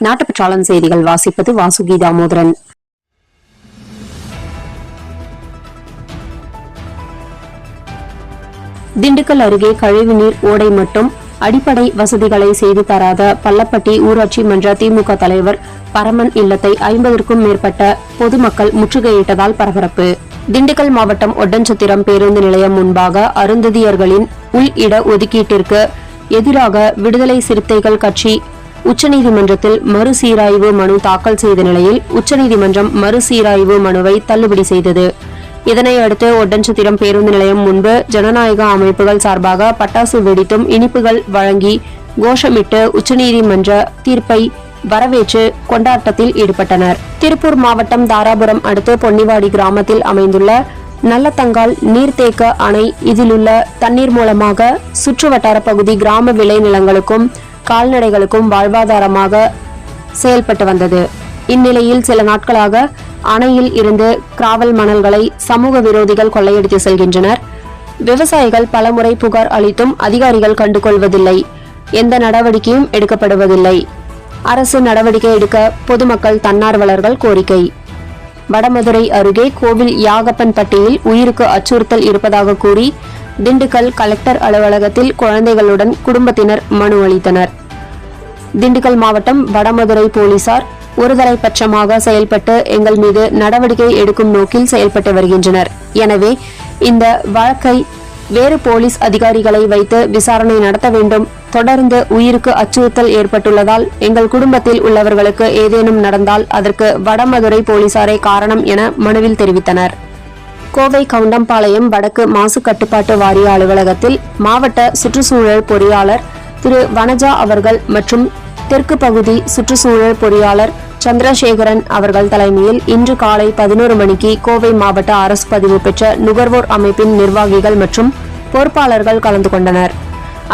நாட்டுப்பற்றாளம் செய்திகள் வாசிப்பது வாசுகி தாமோதரன் திண்டுக்கல் அருகே கழிவுநீர் ஓடை மற்றும் அடிப்படை வசதிகளை செய்து தராத பள்ளப்பட்டி ஊராட்சி மன்ற திமுக தலைவர் பரமன் இல்லத்தை ஐம்பதற்கும் மேற்பட்ட பொதுமக்கள் முற்றுகையிட்டதால் பரபரப்பு. திண்டுக்கல் மாவட்டம் ஒட்டன்சத்திரம் பேருந்து நிலையம் முன்பாக அருந்ததியர்களின் உள் இட ஒதுக்கீட்டிற்கு எதிராக விடுதலை சிறுத்தைகள் கட்சி உச்சநீதிமன்றத்தில் மறுசீராய்வு மனு தாக்கல் செய்த நிலையில் உச்சநீதிமன்றம் மறுசீராய்வு மனுவை தள்ளுபடி செய்தது. இதனை அடுத்து ஒட்டன்சத்திரம் பேருந்து நிலையம் முன்பு ஜனநாயக அமைப்புகள் சார்பாக பட்டாசு வெடித்தும் இனிப்புகள் வழங்கி கோஷமிட்டு உச்சநீதிமன்ற தீர்ப்பை வரவேற்று கொண்டாட்டத்தில் ஈடுபட்டனர். திருப்பூர் மாவட்டம் தாராபுரம் அடுத்து பொன்னிவாடி கிராமத்தில் அமைந்துள்ள நல்லத்தங்கால் நீர்த்தேக்க அணை இதிலுள்ள தண்ணீர் மூலமாக சுற்றுவட்டார பகுதி கிராம விளைநிலங்களுக்கும் கால்நடைகளுக்கும் வாழ்வாதாரமாக செயல்பட்டு வந்தது. இந்நிலையில் சில நாட்களாக அணையில் இருந்து கிராவல் மணல்களை சமூக விரோதிகள் கொள்ளையடித்து செல்கின்றனர். விவசாயிகள் பலமுறை புகார் அளித்தும் அதிகாரிகள் கண்டுகொள்வதில்லை. எந்த நடவடிக்கையும் எடுக்கப்படுவதில்லை. அரசு நடவடிக்கை எடுக்க பொதுமக்கள் தன்னார்வலர்கள் கோரிக்கை. வடமதுரை அருகே கோவில் யாகப்பன்பட்டியில் உயிருக்கு அச்சுறுத்தல் இருப்பதாக கூறி திண்டுக்கல் கலெக்டர் அலுவலகத்தில் குழந்தைகளுடன் குடும்பத்தினர் மனு அளித்தனர். திண்டுக்கல் மாவட்டம் வடமதுரை போலீசார் ஒருதலைபட்சமாக செயல்பட்டு எங்கள் மீது நடவடிக்கை எடுக்கும் நோக்கில் செயல்பட்டு வருகின்றனர். எனவே இந்த வழக்கை வேறு போலீஸ் அதிகாரிகளை வைத்து விசாரணை நடத்த வேண்டும். தொடர்ந்து உயிருக்கு அச்சுறுத்தல் ஏற்பட்டுள்ளதால் எங்கள் குடும்பத்தில் உள்ளவர்களுக்கு ஏதேனும் நடந்தால் அதற்கு வடமதுரை போலீசாரே காரணம் என மனுவில் தெரிவித்தனர். கோவை கவுண்டம்பாளையம் வடக்கு மாசு கட்டுப்பாட்டு வாரிய அலுவலகத்தில் மாவட்ட சுற்றுச்சூழல் பொறியாளர் திரு வனஜா அவர்கள் மற்றும் தெற்கு பகுதி சுற்றுச்சூழல் பொறியாளர் சந்திரசேகரன் அவர்கள் தலைமையில் இன்று காலை பதினோரு மணிக்கு கோவை மாவட்ட அரசு பதிவு பெற்ற நுகர்வோர் அமைப்பின் நிர்வாகிகள் மற்றும் பொறுப்பாளர்கள் கலந்து கொண்டனர்.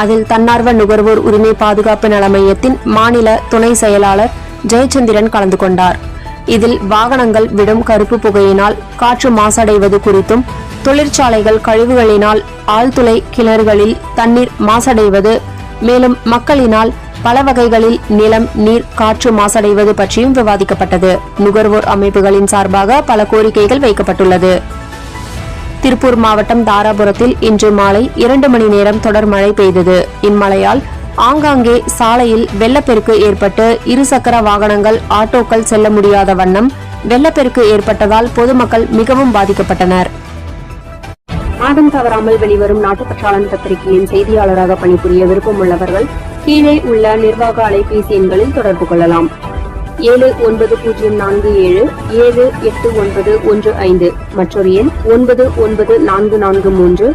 அதில் தன்னார்வ நுகர்வோர் உரிமை பாதுகாப்பு நல மையத்தின் மாநில துணை செயலாளர் ஜெயச்சந்திரன் கலந்து கொண்டார். இதில் வாகனங்கள் விடும் கருப்பு புகையினால் காற்று மாசடைவது குறித்தும் தொழிற்சாலைகள் கழிவுகளினால் ஆழ்துளை கிணறுகளில் தண்ணீர் மாசடைவது மேலும் மக்களினால் பல வகைகளில் நிலம் நீர் காற்று மாசடைவது பற்றியும் விவாதிக்கப்பட்டது. நுகர்வோர் அமைப்புகளின் சார்பாக பல கோரிக்கைகள் வைக்கப்பட்டுள்ளது. திருப்பூர் மாவட்டம் தாராபுரத்தில் இன்று மாலை இரண்டு மணி நேரம் தொடர் மழை பெய்தது. இம்மழையால் ஆங்காங்கே சாலையில் வெள்ளப்பெருக்கு ஏற்பட்டு இருசக்கர வாகனங்கள் ஆட்டோக்கள் செல்ல முடியாத வண்ணம் வெள்ளப்பெருக்கு ஏற்பட்டதால் பொதுமக்கள் மிகவும் பாதிக்கப்பட்டனர். மாதம் தவறாமல் வெளிவரும் நாட்டுப்பற்றாளன் பத்திரிகையின் செய்தியாளராக பணிபுரிய விருப்பம் உள்ளவர்கள் கீழே உள்ள நிர்வாக அலைபேசி எண்களில் தொடர்பு கொள்ளலாம். ஏழு ஒன்பது பூஜ்ஜியம் நான்கு ஏழு ஏழு எட்டு ஒன்பது ஒன்று ஐந்து மற்றொரு எண் ஒன்பது ஒன்பது நான்கு நான்கு மூன்று